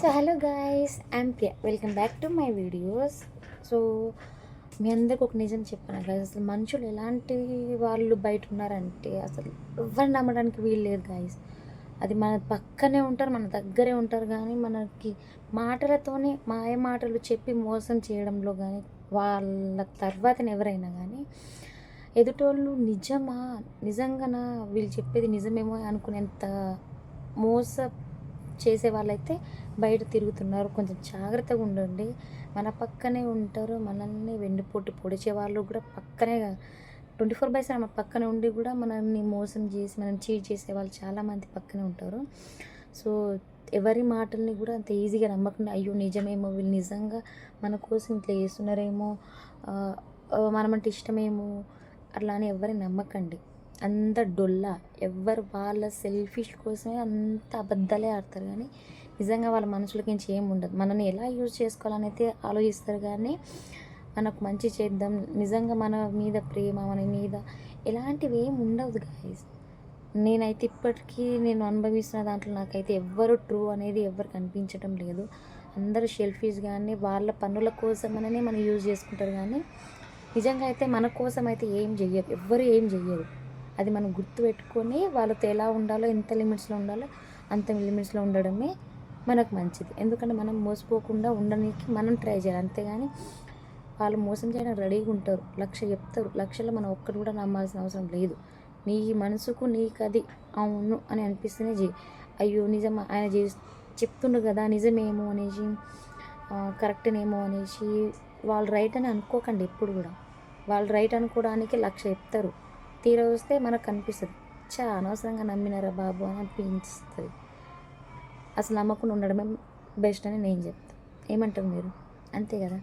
So hello guys I'm Priya welcome back to my videos so మీ అందరికి ఒక నిజం చెప్పాను గాయస్ అసలు మనుషులు ఎలాంటి వాళ్ళు బయట ఉన్నారంటే అసలు ఎవరిని నమ్మడానికి వీలు లేదు గాయస్ అది మన పక్కనే ఉంటారు మన దగ్గరే ఉంటారు కానీ మనకి మాటలతోనే మాయ మాటలు చెప్పి మోసం చేయడంలో కానీ వాళ్ళ తర్వాత ఎవరైనా కానీ ఎదుటోళ్ళు నిజమా? నిజంగానా? వీళ్ళు చెప్పేది నిజమేమో అనుకునేంత మోస చేసే వాళ్ళైతే బయట తిరుగుతున్నారు. కొంచెం జాగ్రత్తగా ఉండండి. మన పక్కనే ఉంటారు. మనల్ని వెండిపోటు పొడిచే వాళ్ళు కూడా పక్కనే ట్వంటీ ఫోర్ బై సెవెన్ మన పక్కన ఉండి కూడా మనల్ని మోసం చేసి మనం చీట్ చేసే వాళ్ళు చాలామంది పక్కనే ఉంటారు. సో ఎవరి మాటల్ని కూడా అంత ఈజీగా నమ్మకుండా అయ్యో నిజమేమో వీళ్ళు నిజంగా మన కోసం ఇట్లా చేస్తున్నారేమో మనమంటే ఇష్టమేమో అట్లా అని ఎవరి నమ్మకండి. అంత డొల్లా. ఎవరు వాళ్ళ సెల్ఫిష్ కోసమే అంత అబద్ధాలే ఆడతారు. కానీ నిజంగా వాళ్ళ మనుషులకి ఏం ఉండదు. మనల్ని ఎలా యూజ్ చేసుకోవాలనైతే ఆలోచిస్తారు. కానీ మనకు మంచి చేద్దాం. నిజంగా మన మీద ప్రేమ మన మీద ఎలాంటివి ఏం ఉండదు గాయస్ నేనైతే ఇప్పటికీ నేను అనుభవిస్తున్న దాంట్లో నాకైతే ఎవ్వరు ట్రూ అనేది ఎవ్వరు కనిపించడం లేదు. అందరూ షెల్ఫీస్ కానీ వాళ్ళ పనుల కోసమనే మనం యూజ్ చేసుకుంటారు. కానీ నిజంగా అయితే మన కోసం అయితే ఏం చెయ్యరు. ఎవ్వరు ఏం చెయ్యరు. అది మనం గుర్తుపెట్టుకొని వాళ్ళతో ఎలా ఉండాలో ఎంత లిమిట్స్లో ఉండాలో అంత లిమిట్స్లో ఉండడమే మనకు మంచిది. ఎందుకంటే మనం మోసపోకుండా ఉండడానికి మనం ట్రై చేయాలి. అంతేగాని వాళ్ళు మోసం చేయడానికి రెడీగా ఉంటారు. లక్ష చెప్తారు. లక్షలో మనం ఒక్కటి కూడా నమ్మాల్సిన అవసరం లేదు. నీ మనసుకు నీకు అది అవును అని అనిపిస్తేనే చేయి అయ్యో నిజం ఆయన చే చెప్తుండ్రు కదా నిజమేమో అనేసి కరెక్ట్నేమో కరెక్టేనేమో అనేసి వాళ్ళు రైట్ అని అనుకోకండి ఎప్పుడు కూడా. వాళ్ళు రైట్ అనుకోవడానికి లక్ష చెప్తారు. తీరా వస్తే మనకు కనిపిస్తుంది. చా అనవసరంగా నమ్మినారా బాబు అని అనిపిస్తుంది. అసలు నమ్మకుండా ఉండడమే బెస్ట్ అని నేను చెప్తాను ఏమంటారు మీరు? అంతే కదా?